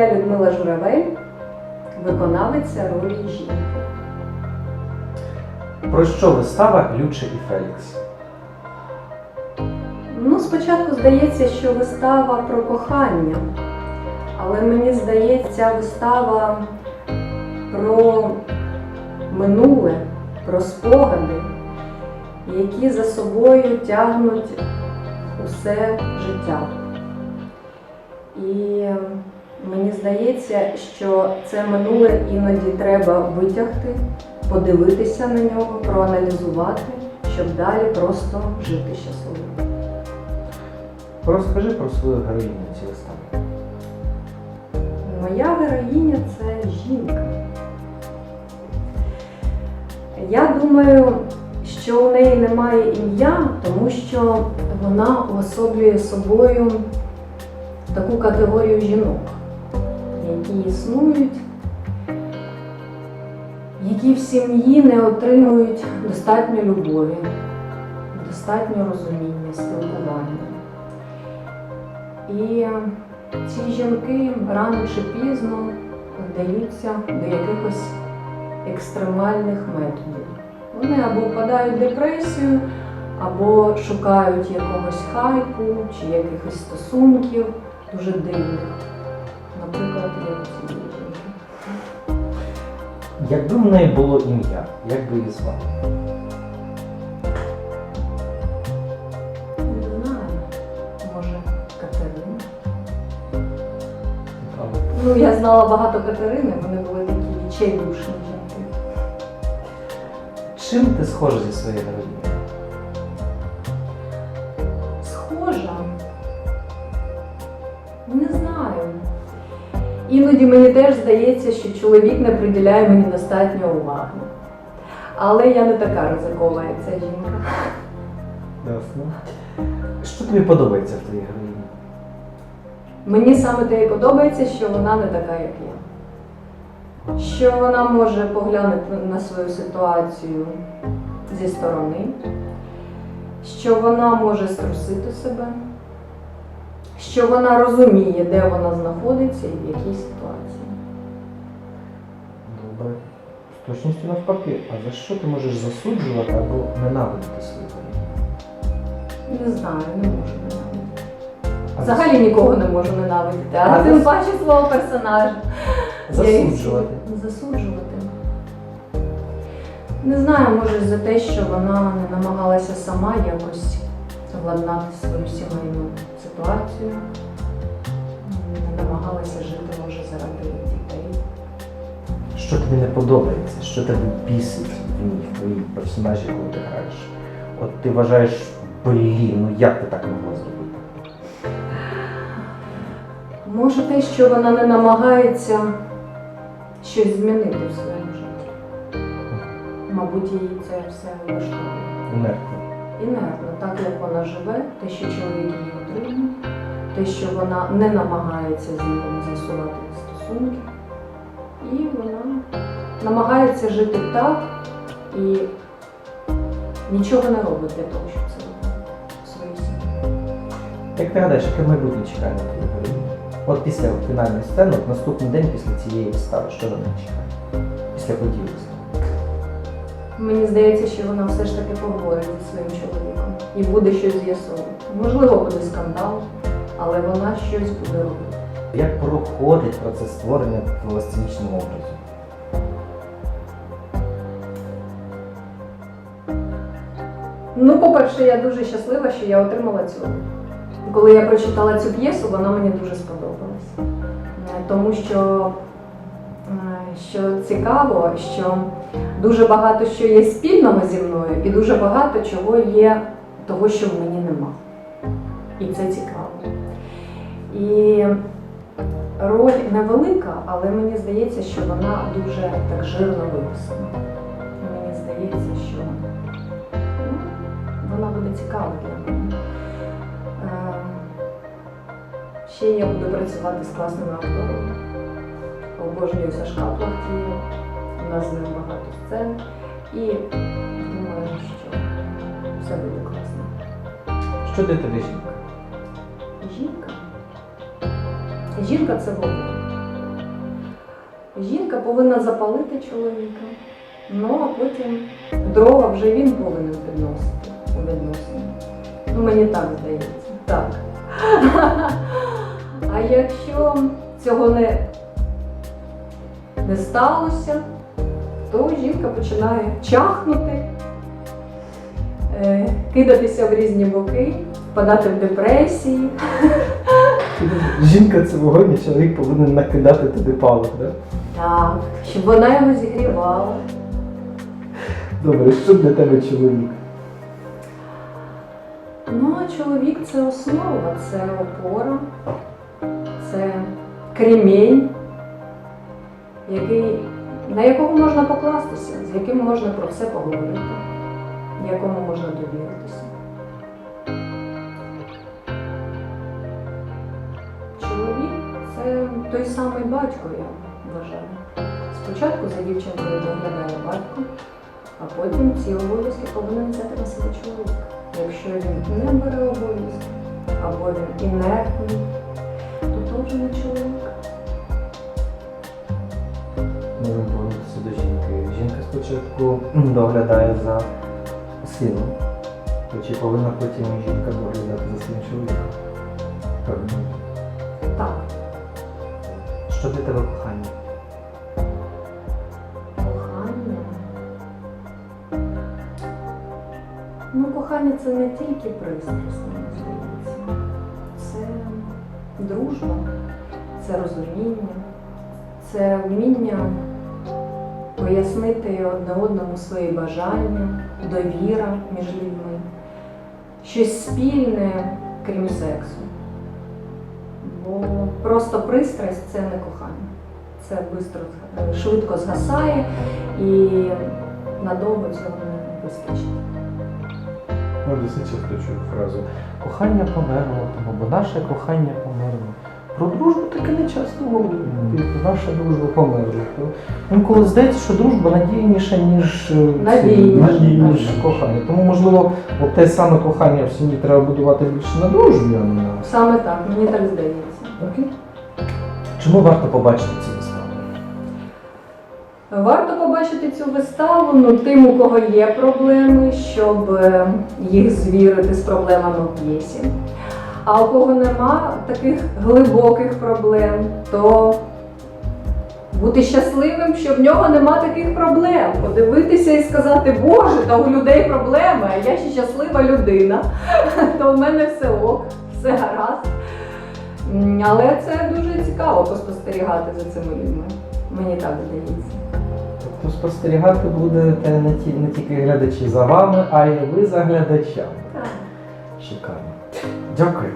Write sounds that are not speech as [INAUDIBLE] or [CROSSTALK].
Я Людмила Журавель, виконавиця ролі жінки. Про що вистава Люче і Фелікс? Ну, спочатку здається, що вистава про кохання, але мені здається, вистава про минуле, про спогади, які за собою тягнуть усе життя. І мені здається, що це минуле іноді треба витягти, подивитися на нього, проаналізувати, щоб далі просто жити щасливо. Розкажи про свою героїню цієї вистави. Моя героїня це жінка. Я думаю, що у неї немає ім'я, тому що вона уособлює собою таку категорію жінок, які існують, які в сім'ї не отримують достатньо любові, достатньо розуміння, спілкування. І ці жінки рано чи пізно вдаються до якихось екстремальних методів. Вони або впадають в депресію, або шукають якогось хайпу чи якихось стосунків дуже дивних. Жінки. Якби в неї було ім'я, як би її звали? Не знаю, може, Катерина. Ну, я знала багато Катерини, вони були такі відчайдушні жінки. Чим ти схожа зі своєю героїнею? Іноді мені теж здається, що чоловік не приділяє мені достатньо уваги. Але я не така ризикова, як ця жінка. Ясно. Що тобі подобається в твоїй героїні? Мені саме те і подобається, що вона не така, як я. Що вона може поглянути на свою ситуацію зі сторони, що вона може струсити себе, що вона розуміє, де вона знаходиться і в якій ситуації. Добре. З точністю навпаки, а за що ти можеш засуджувати або ненавидіти свою? Не знаю, не можу ненавидіти. А Взагалі нікого не можу ненавидіти, а, А тим зас- паче свого персонажа. Засуджувати. Засуджувати. Не знаю, може за те, що вона не намагалася сама якось владнати свою сімейну ситуацію, не намагалася жити, може, заради дітей. Що тобі не подобається, що тебе бісить в ній, в твоїй персонажі, коли ти граєш? От ти вважаєш, блін, ну як ти так могла зробити? Може те, що вона не намагається щось змінити в своєму житті. Мабуть, її це все влаштовує. Інертно. Інертно, так як вона живе, те, що чоловік її отримує, те, що вона не намагається з ним з'ясувати стосунки, і вона намагається жити так і нічого не робить для того, щоб це робити в своїй сім'ї. Як ти гадаєш, яке майбутнє чекає на твою героїню? От після фінальної сцени, от наступний день після цієї вистави, що на неї чекає? Після події. Мені здається, що вона все ж таки поговорить зі своїм чоловіком і буде щось з'ясовувати. Можливо, буде скандал, але вона щось буде робити. Як проходить процес створення сценічного образу? Ну, по-перше, я дуже щаслива, що я отримала цю. Коли я прочитала цю п'єсу, вона мені дуже сподобалась. Е, Тому що, е, що цікаво, що дуже багато що є спільного зі мною, і дуже багато чого є того, що в мені нема. І це цікаво. І роль невелика, але мені здається, що вона дуже так жирно виписана. Мені здається, що ну, вона буде цікава для мене. Е, Ще я буду працювати з класними акторами. Обожнюю Сашка Плахтієва. У нас з ним багато сцен. І думаю, що все буде класно. Що для тебе жінка? Жінка. Жінка це вогонь. жінка повинна запалити чоловіка. Ну, а потім дрова вже він повинен підносити у відносині. Ну, мені так здається. Так. [LAUGHS] А якщо цього не, не сталося, то жінка починає чахнути, е, кидатися в різні боки, впадати в депресії. Жінка це вогонь, і чоловік повинен накидати туди палок, да? Так, щоб вона його зігрівала. Добре, що для тебе чоловік? Ну, а чоловік це основа, це опора, це кремінь, який, на якого можна покластися, з яким можна про все поговорити, якому можна довіритися. Чоловік це той самий батько, я вважаю. Спочатку за дівчинкою доглядає батько, а потім ці обов'язки повинен взяти на себе чоловік. Якщо він не бере обов'язки, або він інертний, то то вже не чоловік. Спочатку доглядає за сином. То чи повинна потім жінка доглядати за своїм чоловіком? Певно. Так, Що для тебе кохання? кохання. Ну, кохання це не тільки пристрасть, мені здається. Це дружба, це розуміння, це вміння пояснити одне одному свої бажання, довіра між людьми, щось спільне, крім сексу. Бо просто пристрасть це не кохання. Це бистро, швидко згасає і надовго цього не вистачить. Ну, досить часто чую фразу кохання померло, там, або наше кохання померло. Про дружбу таке не часто говорять. Типу, наша дружба померла. То інколи здається, що дружба надійніша, ніж, е, надійніше кохання. Тому, можливо, от те саме кохання в сім'ї треба будувати більше на дружбі, а не на. Саме так, мені так здається. Окей. Чому варто побачити ці вистави? Варто побачити цю виставу ну, тим, у кого є проблеми, щоб е, їх звірити з проблемами в п'єсі. А у кого нема таких глибоких проблем, то бути щасливим, що в нього нема таких проблем. Подивитися і сказати, Боже, та у людей проблеми, а я ще щаслива людина, [LAUGHS] то в мене все ок, все гаразд. Але це дуже цікаво поспостерігати за цими людьми. Мені так здається. Тобто спостерігати будете не, ті, не тільки глядачі за вами, а й ви за глядачами. Так. Шикарно. Дякую.